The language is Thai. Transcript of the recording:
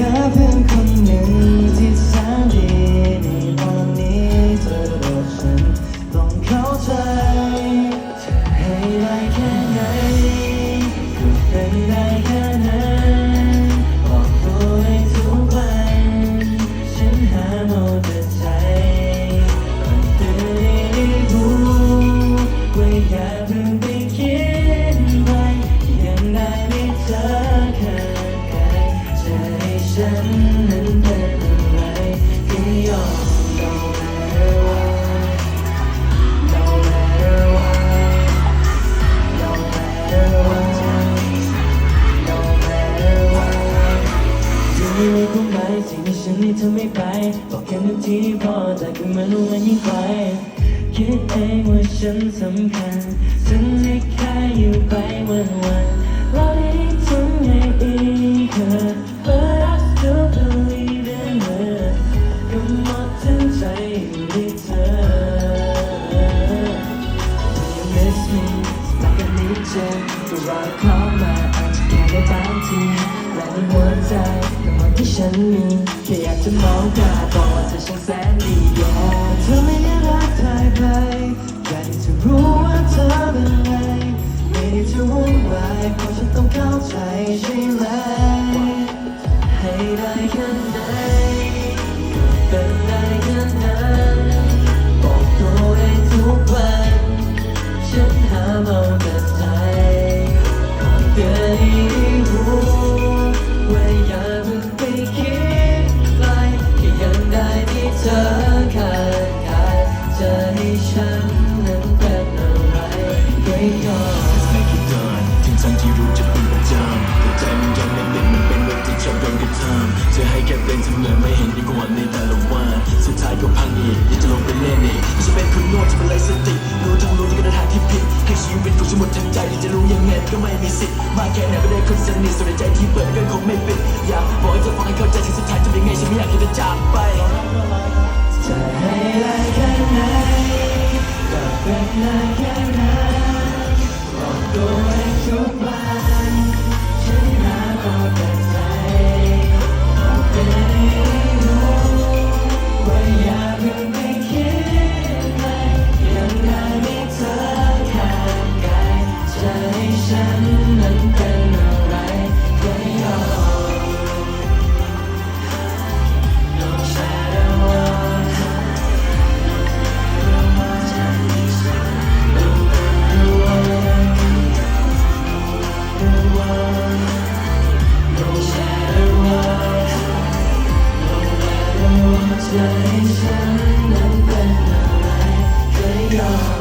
แค่เพื่อนคนหนึ่งที่แสนดีในตอนนี้เธอบอกฉันต้องเข้าใจเธอให้ได้แค่ไหนก็เป็นได้แค่ สิ่งที่ฉันนี่เธอไม่ไปบอกแค่นาทีพอแต่ก็ไม่รู้มันยิ่งไปคิดเองว่าฉันสำคัญฉันไม่แค่อยู่ไปวันวันเราได้ทำ you ก็รอเข้ามาอาจจะแค่ได้บางทีและในหัวใจก็มันที่ฉันมีแค่อยากจะมองตาบอกว่าเธอช่างแสนดี yeah เธอไม่ได้รักใครไปอยากจะรู้ว่าเธอเป็นไงไม่ได้จะวุ่นวายเพราะฉันต้องเข้าใจใช่ไหมให้ได้แค่ไหนเป็นได้แค่นั้น ฉันนั้นเป็นอะไรก็ยอมไม่คิดเดินถึงทั้งที่รู้จะเป็นประจำแต่ใจมันยังไม่เป็นมันเป็นเรื่องที่ชอบโดนกระทำจะให้แค่เป็นเสมือนไม่เห็นดีกว่าในแต่ละวันสุดท้ายก็พังอีกอยากจะลงไปเล่นอีกจะเป็นคนโง่จะเป็นไรสติรู้ทั้งรู้ที่กระทางที่ผิดให้ชีวิตของฉันหมดทั้งใจที่จะรู้ยังไงก็ไม่มีสิทธิ์มาแค่ไหนไม่ได้คนสนิทส่วนในใจที่เปิดก็คงไม่ปิดอยากบอกให้เธอฟังให้เข้าใจที่สุดท้ายจะเป็นไงฉันไม่อยากให้เธอจากไป เป็น ใจฉันนั้นเป็นอะไรเคยยอม